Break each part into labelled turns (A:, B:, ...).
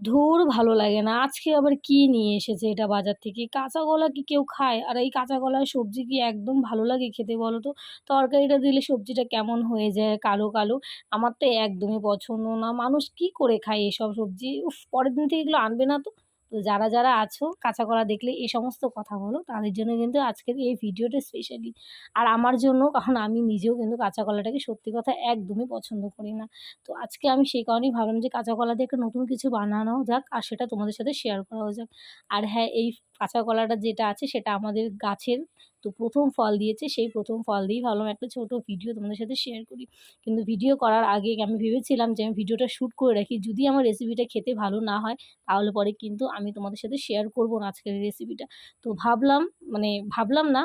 A: ধুর ভালো লাগে না। আজকে আবার কি নিয়ে এসেছে এটা বাজার থেকে? কাঁচা কলা কি কেউ খায়? আর এই কাঁচা কলার সবজি কি একদম ভালো লাগে খেতে বলো তো? তরকারিটা দিলে সবজিটা কেমন হয়ে যায় কালো, কালো। আমার তো একদমই পছন্দ না। মানুষ কি করে খায় এসব সবজি? উফ! পরের দিন থেকে এগুলো আনবে না তো। তো যারা, যারা আছো কাঁচা কলা দেখলে এই সমস্ত কথা বলো, তাদের জন্য কিন্তু আজকের এই ভিডিওটা স্পেশালি। আর আমার জন্য কারণ আমি নিজেও কিন্তু কাঁচা কলাটাকে সত্যি কথা একদমই পছন্দ করি না। তো আজকে আমি সেই কারণেই ভাবলাম যে কাঁচা কলা দিয়ে একটা নতুন কিছু বানানো যাক আর সেটা তোমাদের সাথে শেয়ার করাও যাক। আর হ্যাঁ, এই কাঁচা কলাটা যেটা আছে সেটা আমাদের গাছের তো প্রথম ফল দিয়েছে, সেই প্রথম ফল দিয়েই ভাবলাম একটা ছোট ভিডিও তোমাদের সাথে শেয়ার করি। কিন্তু ভিডিও করার আগে আমি ভেবেছিলাম যে আমি ভিডিওটা শ্যুট করে রাখি। যদি আমার রেসিপিটা খেতে ভালো না হয় তাহলে পরে কিন্তু আমি তোমাদের সাথে শেয়ার করব না আজকের রেসিপিটা। তো ভাবলাম মানে ভাবলাম না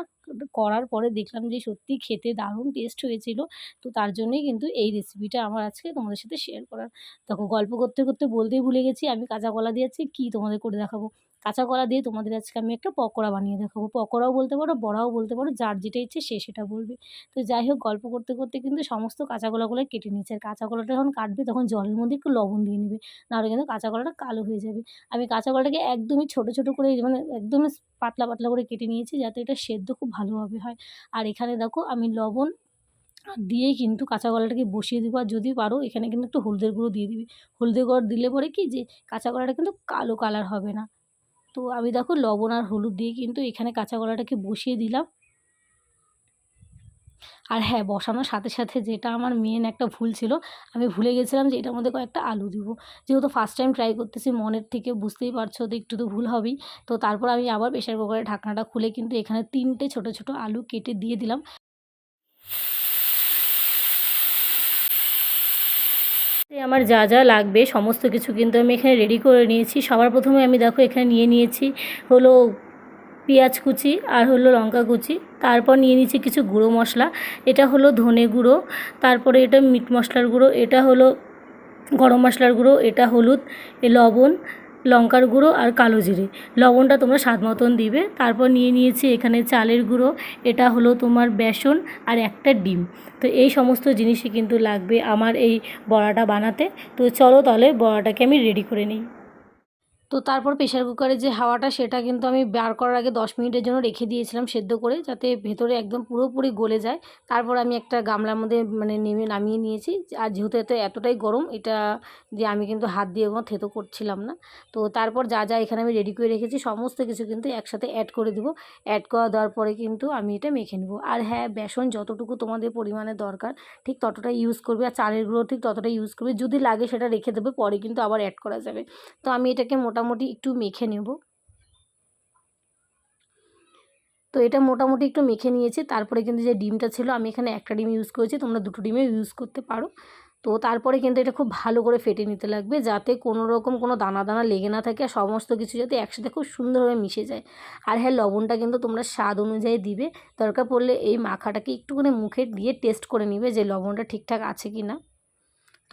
A: করার পরে দেখলাম যে সত্যিই খেতে দারুণ টেস্ট হয়েছিল। তো তার জন্যই কিন্তু এই রেসিপিটা আমার আজকে তোমাদের সাথে শেয়ার করার। দেখো গল্প করতে, করতে বলতেই ভুলে গেছি আমি কাঁচা কলা দিয়েছি কী তোমাদের করে দেখাবো। কাঁচা কলা দিয়ে তোমাদের আজকে আমি একটা পকোড়া বানিয়ে দেখাবো। পকোড়াও বলতে পারো, বড়াও বলতে পারো, যার যেটা ইচ্ছে সে সেটা বলবে। তো যাই হোক গল্প করতে, করতে কিন্তু সমস্ত কাঁচা কলাগুলাই কেটে নিয়েছি। আর কাঁচা কলাটা যখন কাটবে তখন জলের মধ্যে একটু লবণ দিয়ে নিবে। নাহলে কিন্তু কাঁচা কলাটা কালো হয়ে যাবে। আমি কাঁচা কলাটাকে একদমই ছোট, ছোট করে মানে একদমই পাতলা, পাতলা করে কেটে নিয়েছি যাতে এটা সেদ্ধ খুব ভালোভাবে হয়। আর এখানে দেখো আমি লবণ দিয়েই কিন্তু কাঁচা কলাটাকে বসিয়ে দেবো আর যদি পারো এখানে কিন্তু একটু হলুদের গুঁড়ো দিয়ে দিবি। হলুদের গুঁড়ো দিলে পরে কি যে কাঁচা কলাটা কিন্তু কালো কালার হবে না। তো আমি দেখো লবণ আর হলুদ দিয়ে কিন্তু এখানে কাঁচা কলাটাকে বসিয়ে দিলাম। আর হ্যাঁ, বসানোর সাথে, সাথে যেটা আমার মেন একটা ভুল ছিল, আমি ভুলে গেছিলাম যে এটার মধ্যে কয়েকটা আলু দিব। যেহেতু ফার্স্ট টাইম ট্রাই করতেছি মনের থেকে বুঝতেই পারছ তো একটু তো ভুল হবেই। তো তারপর আমি আবার প্রেসার কুকারের ঢাকনাটা খুলে কিন্তু এখানে ৩ টে ছোট, ছোট আলু কেটে দিয়ে দিলাম। আমার যা, যা লাগবে সমস্ত কিছু কিন্তু আমি এখানে রেডি করে নিয়েছি। সবার প্রথমে আমি দেখো এখানে নিয়ে নিয়েছি হলো পেঁয়াজ কুচি আর হলো লঙ্কা কুচি তারপর নিয়ে নিয়েছি কিছু গুঁড়ো মশলা এটা হলো ধনে গুঁড়ো তারপরে এটা মিট মশলার গুঁড়ো এটা হলো গরম মশলার গুঁড়ো এটা হলুদ এ লবণ লঙ্কার গুঁড়ো আর কালো জিরে। লবণটা তোমরা স্বাদ মতন দিবে। তারপর নিয়ে নিয়েছি এখানে চালের গুঁড়ো। এটা হলো তোমার বেসন আর একটা ডিম। তো এই সমস্ত জিনিসই কিন্তু লাগবে আমার এই বড়াটা বানাতে। তো চলো তাহলে বড়াটাকে আমি রেডি করে নিই। তো তারপর প্রেশার কুকারে যে হাওয়াটা সেটা কিন্তু আমি বার করার আগে দশ মিনিটের জন্য রেখে দিয়েছিলাম সেদ্ধ করে যাতে ভেতরে একদম পুরোপুরি গলে যায়। তারপর আমি একটা গামলার মধ্যে মানে নেমে নামিয়ে নিয়েছি। আর যেহেতু এতে এতটাই গরম, এটা যে আমি কিন্তু হাত দিয়ে কোনো থেতো করছিলাম না। তো তারপর যা যা এখানে আমি রেডি করে রেখেছি, সমস্ত কিছু কিন্তু একসাথে অ্যাড করে দেবো। অ্যাড করা দেওয়ার পরে কিন্তু আমি এটা মেখে নেব। আর হ্যাঁ বেসন যতটুকু তোমাদের পরিমাণে দরকার, ঠিক ততটা ইউজ করবে। আর চালের গুঁড়ো ঠিক ততটা ইউজ করবে। যদি লাগে সেটা রেখে দেবে, পরে কিন্তু আবার অ্যাড করা যাবে। তো আমি এটাকে মোটামুটি একটু মেখে নেব। তো এটা মোটামুটি একটু মেখে নিয়েছি। তারপরে কিন্তু যে ডিমটা ছিল, আমি এখানে একটা ডিম ইউজ করেছি, তোমরা দুটো ডিমে ইউজ করতে পারো। তো তারপরে কিন্তু এটা খুব ভালো করে ফেটে নিতে লাগবে, যাতে কোনো রকম কোনো দানা দানা লেগে না থাকে, আর সমস্ত কিছু যাতে একসাথে খুব সুন্দরভাবে মিশে যায়। আর হ্যাঁ লবণটা কিন্তু তোমরা স্বাদ অনুযায়ী দিবে। দরকার পড়লে এই মাখাটাকে একটুখানি মুখে দিয়ে টেস্ট করে নিবে যে লবণটা ঠিকঠাক আছে কি না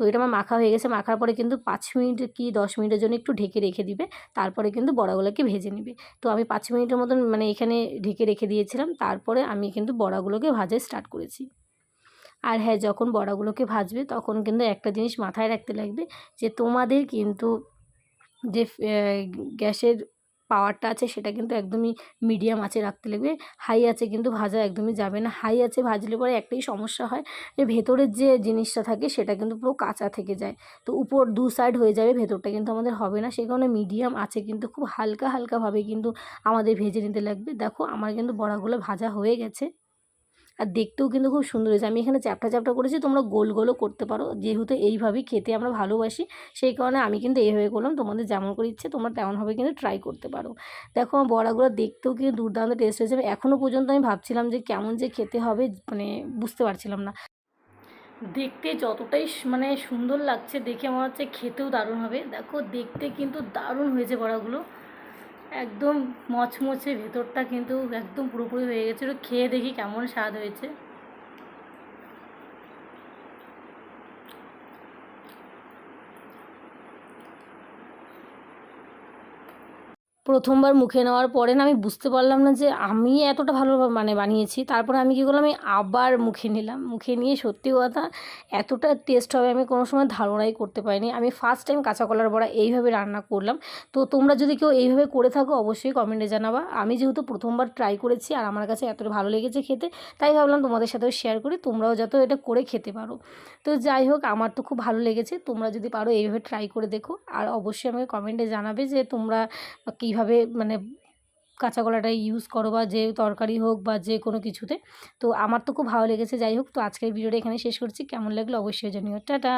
A: তো এটা আমার মাখা হয়ে গেছে। মাখার পরে কিন্তু পাঁচ মিনিট কি দশ মিনিটের জন্য একটু ঢেকে রেখে দিবে। তারপরে কিন্তু বড়াগুলোকে ভেজে নিবে। তো আমি পাঁচ মিনিটের মতন মানে এখানে ঢেকে রেখে দিয়েছিলাম। তারপরে আমি কিন্তু বড়াগুলোকে ভাজা স্টার্ট করেছি। আর হ্যাঁ যখন বড়াগুলোকে ভাজবে তখন কিন্তু একটা জিনিস মাথায় রাখতে লাগবে যে তোমাদের কিন্তু যে গ্যাসের পাওয়ারটা আছে সেটা কিন্তু একদমই মিডিয়াম আছে রাখতে লাগবে। হাই আছে কিন্তু ভাজা একদমই যাবে না। হাই আছে ভাজলে পরে একটাই সমস্যা হয়, যে ভেতরের যে জিনিসটা থাকে সেটা কিন্তু পুরো কাঁচা থেকে যায়। তো উপর দু সাইড হয়ে যাবে, ভেতরটা কিন্তু আমাদের হবে না। সেই কারণে মিডিয়াম আছে কিন্তু খুব হালকা হালকাভাবে কিন্তু আমাদের ভেজে নিতে লাগবে। দেখো আমার কিন্তু বড়াগুলো ভাজা হয়ে গেছে। আর দেখতেও কিন্তু খুব সুন্দর হয়েছে। আমি এখানে চ্যাপটা চ্যাপটা করেছি, তোমরা গোল গোলও করতে পারো। যেহেতু এইভাবেই খেতে আমরা ভালোবাসি, সেই কারণে আমি কিন্তু এইভাবে করলাম। তোমাদের যেমন করে ইচ্ছে তোমরা তেমনভাবে কিন্তু ট্রাই করতে পারো। দেখো, আমার বড়াগুলো দেখতেও কিন্তু দুর্দান্ত টেস্ট হয়েছে। এখনও পর্যন্ত আমি ভাবছিলাম যে কেমন যে খেতে হবে মানে বুঝতে পারছিলাম না। দেখতে যতটাই মানে সুন্দর লাগছে দেখে আমার হচ্ছে খেতেও দারুণ হবে। দেখো, দেখতে কিন্তু দারুণ হয়েছে বড়াগুলো। একদম মচমচে ভেতরটা কিন্তু একদম পুরোপুরি হয়ে গেছিল। খেয়ে দেখি কেমন স্বাদ হয়েছে। প্রথমবার মুখে নেওয়ার পরে না আমি বুঝতে পারলাম না যে আমি এতটা ভালো মানে বানিয়েছি। তারপরে আমি কী করলাম, আমি আবার মুখে নিলাম। মুখে নিয়ে সত্যি কথা এতটা টেস্ট হবে আমি কোনো সময় ধারণাই করতে পারিনি। আমি ফার্স্ট টাইম কাঁচা কলার বড়া এইভাবে রান্না করলাম। তো তোমরা যদি কেউ এইভাবে করে থাকো অবশ্যই কমেন্টে জানাবা। আমি যেহেতু প্রথমবার ট্রাই করেছি আর আমার কাছে এতটা ভালো লেগেছে খেতে, তাই ভাবলাম তোমাদের সাথেও শেয়ার করি। তোমরাও যত এটা করে খেতে পারো। তো যাই হোক, আমার তো খুব ভালো লেগেছে। তোমরা যদি পারো এইভাবে ট্রাই করে দেখো। আর অবশ্যই আমাকে কমেন্টে জানাবে যে তোমরা কীভাবে মানে কাঁচা কলাটা ইউজ করো বা যে তরকারি হোক বা যে কোনো কিছুতে। তো আমার তো খুব ভালো লেগেছে, যাই হোক। তো আজকের ভিডিওটা এখানে শেষ করছি। কেমন লাগল অবশ্যই জানিও। টাটা!